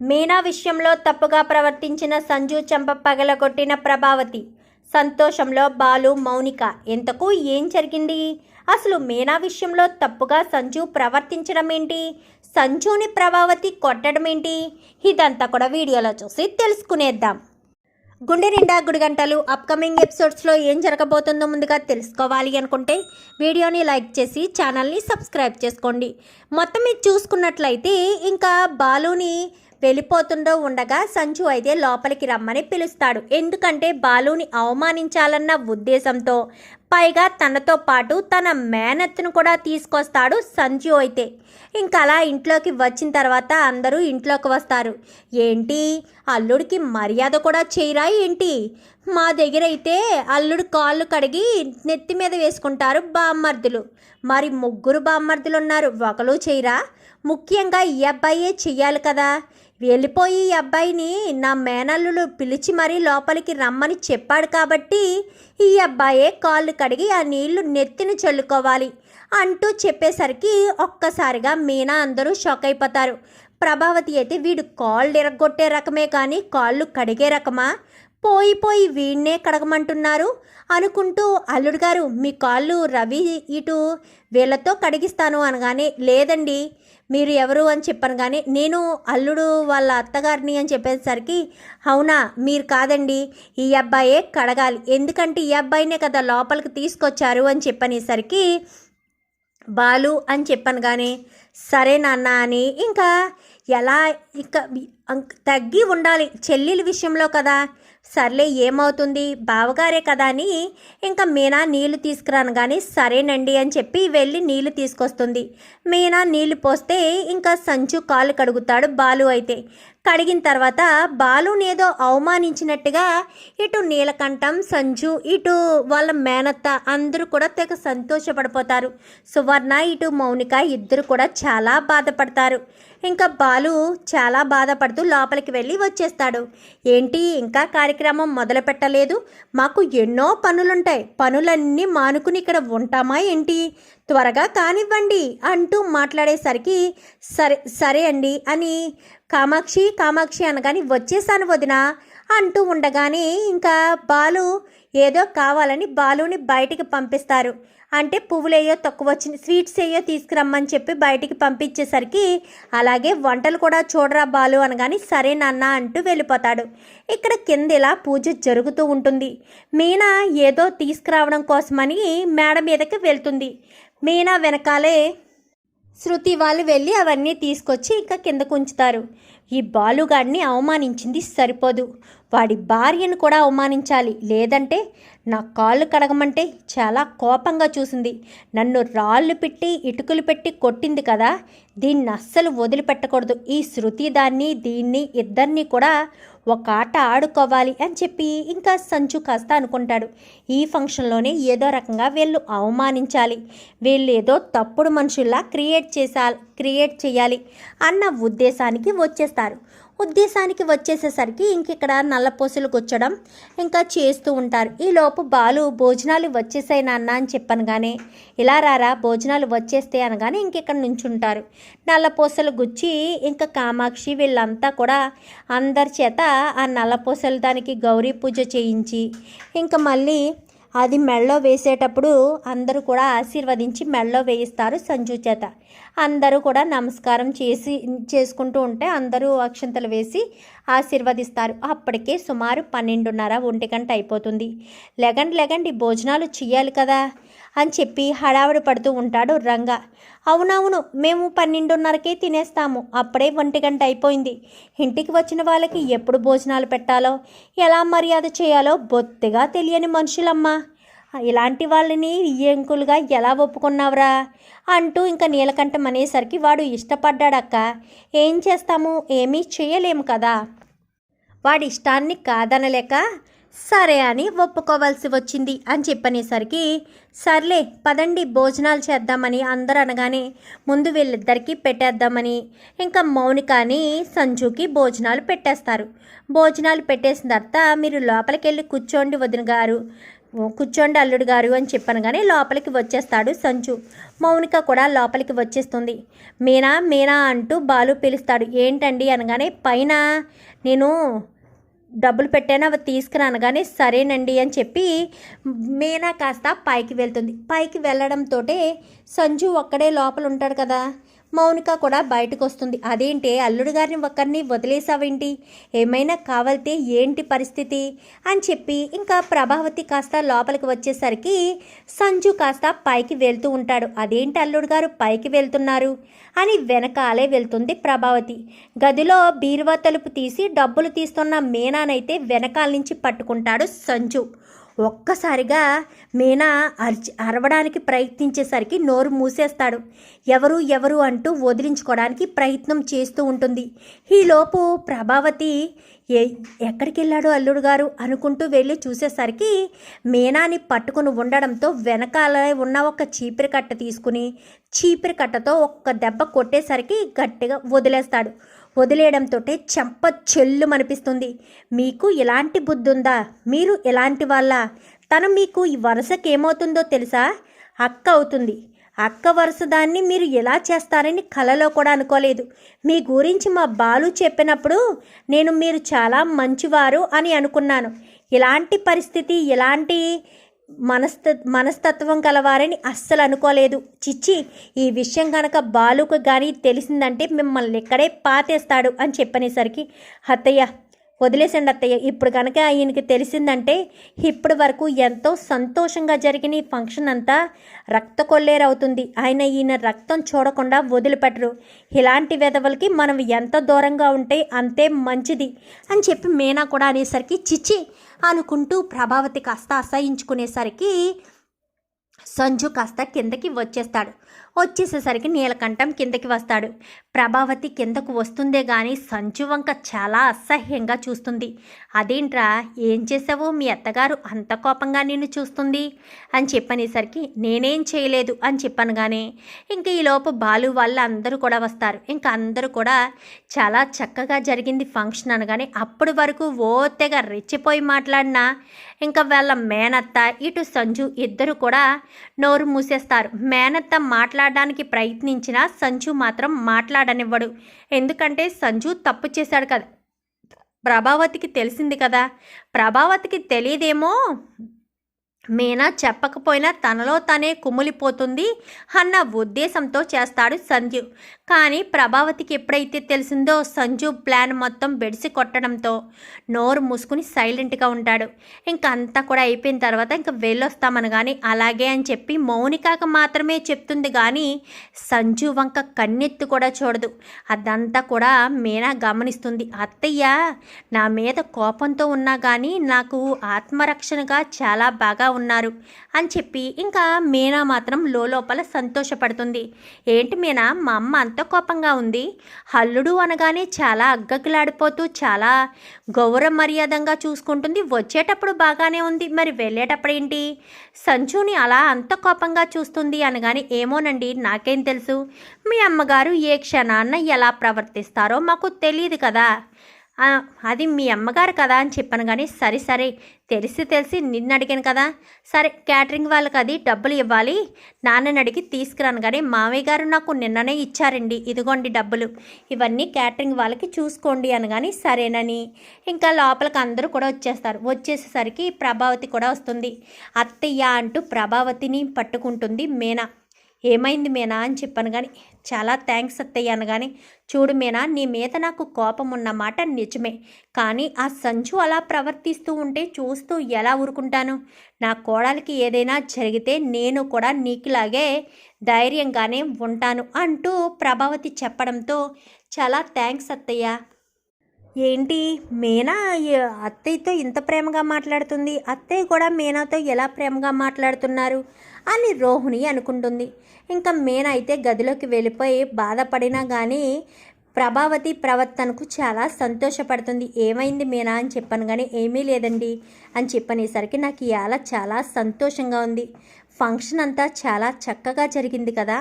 మీనా విషయంలో తప్పుగా ప్రవర్తించిన సంజు చెంప పగలగొట్టిన ప్రభావతి. సంతోషంలో బాలు మౌనిక ఎంతకు ఏం జరిగింది? అసలు మీనా విషయంలో తప్పుగా సంజు ప్రవర్తించడం ఏంటి? సంజుని ప్రభావతి కొట్టడం ఏంటి? ఇదంతా కూడా వీడియోలో చూసి తెలుసుకునేద్దాం. గుండె నిండా గుడిగంటలు అప్కమింగ్ ఎపిసోడ్స్లో ఏం జరగబోతుందో ముందుగా తెలుసుకోవాలి అనుకుంటే వీడియోని లైక్ చేసి ఛానల్ని సబ్స్క్రైబ్ చేసుకోండి. మొత్తం ఇది చూసుకున్నట్లయితే ఇంకా బాలుని వెళ్ళిపోతుండో ఉండగా సంజు అయితే లోపలికి రమ్మని పిలుస్తాడు. ఎందుకంటే బాలుని అవమానించాలన్న ఉద్దేశంతో. పైగా తనతో పాటు తన మేనత్తును కూడా తీసుకొస్తాడు సంజు అయితే. ఇంకా అలా ఇంట్లోకి వచ్చిన తర్వాత అందరూ ఇంట్లోకి వస్తారు. ఏంటి? అల్లుడికి మర్యాద కూడా చేయరా ఏంటి? మా దగ్గర అయితే అల్లుడు కాళ్ళు కడిగి నెత్తి మీద వేసుకుంటారు బామ్మర్దులు. మరి ముగ్గురు బామ్మర్దులు ఉన్నారు ఒకరు చేయరా? ముఖ్యంగా ఈ అబ్బాయే చెయ్యాలి కదా. వెళ్ళిపోయి ఈ అబ్బాయిని నా మేనల్లులు పిలిచి మరీ లోపలికి రమ్మని చెప్పాడు కాబట్టి ఈ అబ్బాయే కాళ్ళు కడిగి ఆ నీళ్ళు నెత్తిని చల్లుకోవాలి అంటూ చెప్పేసరికి ఒక్కసారిగా మీనా అందరూ షాక్ అయిపోతారు. ప్రభావతి అయితే వీడు కాళ్ళు ఇరగొట్టే రకమే కానీ కాళ్ళు కడిగే రకమా? పోయి పోయి వీణ్ణే కడగమంటున్నారు అనుకుంటూ అల్లుడు గారు మీ కాళ్ళు రవి ఇటు వీళ్ళతో కడిగిస్తాను అనగానే లేదండి మీరు ఎవరు అని చెప్పాను కానీ నేను అల్లుడు వాళ్ళ అత్తగారిని అని చెప్పేసరికి అవునా మీరు కాదండి ఈ అబ్బాయే కడగాలి. ఎందుకంటే ఈ అబ్బాయినే కదా లోపలికి తీసుకొచ్చారు అని చెప్పనేసరికి బాలు అని చెప్పాను కానీ సరే నాన్న అని ఇంకా ఎలా ఇంకా తగ్గి ఉండాలి. చెల్లెల విషయంలో కదా సర్లే ఏమవుతుంది? బావగారే కదా అని ఇంకా మీనా నీళ్ళు తీసుకురాను కానీ సరేనండి అని చెప్పి వెళ్ళి నీళ్ళు తీసుకొస్తుంది. మీనా నీళ్ళు పోస్తే ఇంకా సంచు కాలు కడుగుతాడు బాలు అయితే. కడిగిన తర్వాత బాలుని ఏదో అవమానించినట్టుగా ఇటు నీలకంఠం సంజు ఇటు వాళ్ళ మేనత్త అందరూ కూడా తెగ సంతోషపడిపోతారు. సువర్ణ ఇటు మౌనిక ఇద్దరు కూడా చాలా బాధపడతారు. ఇంకా బాలు చాలా బాధపడుతూ లోపలికి వెళ్ళి వచ్చేస్తాడు. ఏంటి? ఇంకా కార్యక్రమం మొదలు పెట్టలేదు. మాకు ఎన్నో పనులుంటాయి. పనులన్నీ మానుకుని ఇక్కడ ఉంటామా ఏంటి? త్వరగా కానివ్వండి అంటూ మాట్లాడేసరికి సరే సరే అండి అని కామాక్షి కామాక్షి అనగాని వచ్చేసాను వదిన అంటూ ఉండగానే ఇంకా బాలు ఏదో కావాలని బాలుని బయటికి పంపిస్తారు. అంటే పువ్వులేయో తక్కువ వచ్చింది స్వీట్స్ ఏయో తీసుకురమ్మని చెప్పి బయటికి పంపించేసరికి అలాగే వంటలు కూడా చూడరా బాలు అనగాని సరే నాన్న అంటూ వెళ్ళిపోతాడు. ఇక్కడ కింద ఇలా పూజ జరుగుతూ ఉంటుంది. మీనా ఏదో తీసుకురావడం కోసమని మేడ మీదకి వెళ్తుంది. మీనా వెనకాలే శృతి వాళ్ళు వెళ్ళి అవన్నీ తీసుకొచ్చి ఇంకా కిందకు ఉంచుతారు. ఈ బాలుగాడిని అవమానించింది సరిపోదు. వాడి భార్యను కూడా అవమానించాలి. లేదంటే నా కాళ్ళు కడగమంటే చాలా కోపంగా చూసింది. నన్ను రాళ్ళు పెట్టి ఇటుకలు పెట్టి కొట్టింది కదా. దీన్ని అస్సలు వదిలిపెట్టకూడదు. ఈ శృతి దాన్ని దీన్ని ఇద్దరిని కూడా ఒక ఆట ఆడుకోవాలి అని చెప్పి ఇంకా సంచు కాస్త అనుకుంటాడు. ఈ ఫంక్షన్లోనే ఏదో రకంగా వీళ్ళు అవమానించాలి. వీళ్ళు ఏదో తప్పుడు మనుషుల్లా క్రియేట్ చేసా క్రియేట్ చేయాలి అన్న ఉద్దేశానికి వచ్చేస్తారు. ఉద్దేశానికి వచ్చేసేసరికి ఇంక ఇక్కడ నల్లపూసలు గుచ్చడం ఇంకా చేస్తూ ఉంటారు. ఈలోపు బాలు భోజనాలు వచ్చేసాయి నాన్న అని చెప్పను కానీ ఇలా రారా భోజనాలు వచ్చేస్తే అనగానే ఇంకెక్కడ నుంచుంటారు. నల్లపూసలు గుచ్చి ఇంకా కామాక్షి వీళ్ళంతా కూడా అందరి చేత ఆ నల్లపూసలు దానికి గౌరీ పూజ చేయించి ఇంకా మళ్ళీ అది మెళ్ళో వేసేటప్పుడు అందరూ కూడా ఆశీర్వదించి మెళ్ళో వేయిస్తారు సంజు చేత. అందరూ కూడా నమస్కారం చేసి చేసుకుంటూ ఉంటే అందరూ అక్షంతలు వేసి ఆశీర్వదిస్తారు. అప్పటికే సుమారు పన్నెండున్నర ఒంటి గంట అయిపోతుంది. లెగండి లెగండి భోజనాలు చేయాలి కదా. అని చెప్పి హడావిడి పడుతూ ఉంటాడు రంగ. అవునవును మేము పన్నెండున్నరకే తినేస్తాము. అప్పుడే ఒంటి గంట అయిపోయింది. ఇంటికి వచ్చిన వాళ్ళకి ఎప్పుడు భోజనాలు పెట్టాలో ఎలా మర్యాద చేయాలో బొత్తిగా తెలియని మనుషులమ్మా. ఇలాంటి వాళ్ళని ఎంకులుగా ఎలా ఒప్పుకున్నావురా? అంటూ ఇంకా నీలకంఠం అనేసరికి వాడు ఇష్టపడ్డాడక్క. ఏం చేస్తాము? ఏమీ చేయలేము కదా. వాడి ఇష్టాన్ని కాదనలేక సరే అని ఒప్పుకోవాల్సి వచ్చింది అని చెప్పనేసరికి సర్లే పదండి భోజనాలు చేద్దామని అందరూ అనగానే ముందు వీళ్ళిద్దరికీ పెట్టేద్దామని. ఇంకా మౌనికాని సంజుకి భోజనాలు పెట్టేస్తారు. భోజనాలు పెట్టేసిన తర్వాత మీరు లోపలికి వెళ్ళి కూర్చోండి వదిన గారు. కూర్చోండి అల్లుడు గారు అని చెప్పనగానే కానీ లోపలికి వచ్చేస్తాడు సంచు మౌనిక కూడా లోపలికి వచ్చేస్తుంది. మీనా మీనా అంటూ బాలు పిలుస్తాడు. ఏంటండి అనగానే పైన నేను డబ్బులు పెట్టాను అవి తీసుకురాను కానీ సరేనండి అని చెప్పి మీనా కాస్త పైకి వెళ్తుంది. పైకి వెళ్ళడంతో సంజు ఒక్కడే లోపల ఉంటాడు కదా. మౌనిక కూడా బయటకు వస్తుంది అదేంటి అల్లుడు గారిని ఒక్కరిని వదిలేసావేంటి ఏమైనా కావాలితే ఏంటి పరిస్థితి? అని చెప్పి ఇంకా ప్రభావతి కాస్త లోపలికి వచ్చేసరికి సంజు కాస్త పైకి వెళ్తూ ఉంటాడు. అదేంటి అల్లుడు గారు పైకి వెళ్తున్నారు? అని వెనకాలే వెళ్తుంది ప్రభావతి. గదిలో బీరువా తలుపు తీసి డబ్బులు తీస్తున్న మీనానైతే వెనకాల నుంచి పట్టుకుంటాడు సంజు. ఒక్కసారిగా మీనా అరిచి అరవడానికి ప్రయత్నించేసరికి నోరు మూసేస్తాడు. ఎవరు ఎవరు అంటూ వదిలించుకోవడానికి ప్రయత్నం చేస్తూ ఉంటుంది. ఈలోపు ప్రభావతి ఏ ఎక్కడికి వెళ్ళాడు అల్లుడు గారు? అనుకుంటూ వెళ్ళి చూసేసరికి మీనాని పట్టుకుని ఉండడంతో వెనకాల ఉన్న ఒక చీపిరి కట్ట తీసుకుని చీపిరి కట్టతో ఒక్క దెబ్బ కొట్టేసరికి గట్టిగా వదిలేస్తాడు. వదిలేయడంతో చెంప చెల్లు అనిపిస్తుంది మీకు ఎలాంటి బుద్ధి ఉందా మీరు ఎలాంటి వాళ్ళ? తను మీకు ఈ వరుసకి ఏమవుతుందో తెలుసా? అక్క అవుతుంది. అక్క వరుస దాన్ని మీరు ఎలా చేస్తారని కలలో కూడా అనుకోలేదు. మీ గురించి మా బాలు చెప్పినప్పుడు నేను మీరు చాలా మంచివారు అని అనుకున్నాను. ఇలాంటి పరిస్థితి ఎలాంటి మనస్త మనస్తత్వం కలవారని అస్సలు అనుకోలేదు. చిచ్చి ఈ విషయం కనుక బాలుకు కానీ తెలిసిందంటే మిమ్మల్ని ఇక్కడే పాతేస్తాడు అని చెప్పనేసరికి అత్తయ్య వదిలేసండి అత్తయ్య. ఇప్పుడు కనుక ఆయనకి తెలిసిందంటే ఇప్పటి వరకు ఎంతో సంతోషంగా జరిగిన ఈ ఫంక్షన్ అంతా రక్త కొల్లేరవుతుంది. ఆయన ఈయన రక్తం చూడకుండా వదిలిపెట్టరు. ఇలాంటి వెధవలకి మనం ఎంత దూరంగా ఉంటే అంతే మంచిది అని చెప్పి మీనా కూడా అనేసరికి చిచ్చి అనుకుంటూ ప్రభావతి కాస్త అసహించుకునేసరికి సంజు కాస్త కిందకి వచ్చేస్తాడు. వచ్చేసేసరికి నీలకంఠం కిందకి వస్తాడు. ప్రభావతి కిందకు వస్తుందే గాని సంజు వంక చాలా అసహ్యంగా చూస్తుంది. అదేంట్రా ఏం చేసావు మీ అత్తగారు అంత కోపంగా నిన్ను చూస్తుంది? అని చెప్పనేసరికి నేనేం చేయలేదు అని చెప్పాను కానీ ఇంకా ఈలోపు బాలు వాళ్ళు అందరూ కూడా వస్తారు. ఇంకా అందరూ కూడా చాలా చక్కగా జరిగింది ఫంక్షన్ అనగానే అప్పటి వరకు ఓతెగా రెచ్చిపోయి మాట్లాడినా ఇంకా వాళ్ళ మేనత్త ఇటు సంజు ఇద్దరు కూడా నోరు మూసేస్తారు. మేనత్త మాట్లాడడానికి ప్రయత్నించినా సంజు మాత్రం మాట్లాడనివ్వడు. ఎందుకంటే సంజు తప్పు చేశాడు కదా. ప్రభావతికి తెలిసింది కదా. ప్రభావతికి తెలియదేమో? మీనా చెప్పకపోయినా తనలో తనే కుమిలిపోతుంది అన్న ఉద్దేశంతో చేస్తాడు సంజు. కానీ ప్రభావతికి ఎప్పుడైతే తెలిసిందో సంజు ప్లాన్ మొత్తం బెడిసి కొట్టడంతో నోరు మూసుకుని సైలెంట్గా ఉంటాడు. ఇంకా అంతా కూడా అయిపోయిన తర్వాత ఇంకా వెళ్ళొస్తామని కానీ అలాగే అని చెప్పి మౌనికాక మాత్రమే చెప్తుంది కానీ సంజు వంక కన్నెత్తి కూడా చూడదు. అదంతా కూడా మీనా గమనిస్తుంది. అత్తయ్య నా మీద కోపంతో ఉన్నా కానీ నాకు ఆత్మరక్షణగా చాలా బాగా ఉన్నారు అని చెప్పి ఇంకా మీనా మాత్రం లోపల సంతోషపడుతుంది. ఏంటి మీనా మా అమ్మ అంత కోపంగా ఉంది. హల్లుడు అనగానే చాలా అగ్గగిలాడిపోతూ చాలా గౌరవ మర్యాదంగా చూసుకుంటుంది. వచ్చేటప్పుడు బాగానే ఉంది. మరి వెళ్ళేటప్పుడు ఏంటి? సంచుని అలా అంత కోపంగా చూస్తుంది అనగానే ఏమోనండి నాకేం తెలుసు. మీ అమ్మగారు ఏ క్షణాన్న ఎలా ప్రవర్తిస్తారో మాకు తెలియదు కదా. అది మీ అమ్మగారు కదా అని చెప్పాను కానీ సరే సరే తెలిసి తెలిసి నిన్ను అడిగాను కదా. సరే క్యాటరింగ్ వాళ్ళకి అది డబ్బులు ఇవ్వాలి. నాన్నని అడిగి తీసుకురాను కానీ మామయ్య గారు నాకు నిన్ననే ఇచ్చారండి. ఇదిగోండి డబ్బులు. ఇవన్నీ క్యాటరింగ్ వాళ్ళకి చూసుకోండి అని కానీ సరేనని. ఇంకా లోపలికి అందరూ కూడా వచ్చేస్తారు. వచ్చేసేసరికి ప్రభావతి కూడా వస్తుంది. అత్తయ్య అంటూ ప్రభావతిని పట్టుకుంటుంది మీనా. ఏమైంది మీనా అని చెప్పాను కానీ చాలా థ్యాంక్స్ అత్తయ్య కానీ చూడు మీనా నీ మీద నాకు కోపం ఉన్నమాట నిజమే. కానీ ఆ సంచు అలా ప్రవర్తిస్తూ ఉంటే చూస్తూ ఎలా ఊరుకుంటాను? నా కోడలికి ఏదైనా జరిగితే నేను కూడా నీకులాగే ధైర్యంగానే ఉంటాను అంటూ ప్రభావతి చెప్పడంతో చాలా థ్యాంక్స్ అత్తయ్య. ఏంటి? మీనా అత్తయ్యతో ఇంత ప్రేమగా మాట్లాడుతుంది? అత్తయ్య కూడా మీనాతో ఎలా ప్రేమగా మాట్లాడుతున్నారు? అని రోహిణి అనుకుంటుంది. ఇంకా మీనా అయితే గదిలోకి వెళ్ళిపోయి బాధపడినా కానీ ప్రభావతి ప్రవర్తనకు చాలా సంతోషపడుతుంది. ఏమైంది మీనా అని చెప్పాను కానీ ఏమీ లేదండి అని చెప్పనేసరికి నాకు ఇవాళ చాలా సంతోషంగా ఉంది. ఫంక్షన్ అంతా చాలా చక్కగా జరిగింది కదా.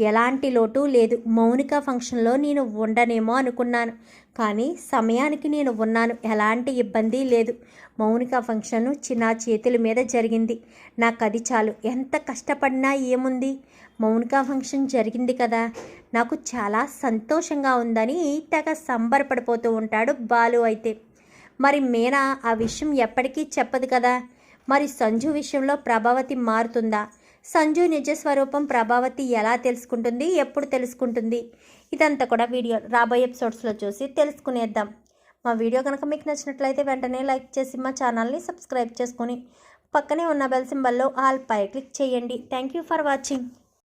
ఎలాంటి లోటు లేదు. మౌనిక ఫంక్షన్లో నేను ఉండనేమో అనుకున్నాను. కానీ సమయానికి నేను ఉన్నాను. ఎలాంటి ఇబ్బంది లేదు. మౌనిక ఫంక్షన్ చిన్న చేతుల మీద జరిగింది. నాకు అది చాలు. ఎంత కష్టపడినా ఏముంది? మౌనిక ఫంక్షన్ జరిగింది కదా. నాకు చాలా సంతోషంగా ఉందని తెగ సంబరపడిపోతూ ఉంటాడు బాలు అయితే. మరి మీనా ఆ విషయం ఎప్పటికీ చెప్పదు కదా. మరి సంజు విషయంలో ప్రభావతి మారుతుందా? సంజు నిజ స్వరూపం ప్రభావతి ఎలా తెలుసుకుంటుంది ఎప్పుడు తెలుసుకుంటుంది? ఇదంతా కూడా వీడియో రాబోయే ఎపిసోడ్స్లో చూసి తెలుసుకునేద్దాం. మా వీడియో కనుక మీకు నచ్చినట్లయితే వెంటనే లైక్ చేసి మా ఛానల్ని సబ్స్క్రైబ్ చేసుకొని పక్కనే ఉన్న బెల్ సింబల్లో ఆల్ పై క్లిక్ చేయండి. Thank you for watching.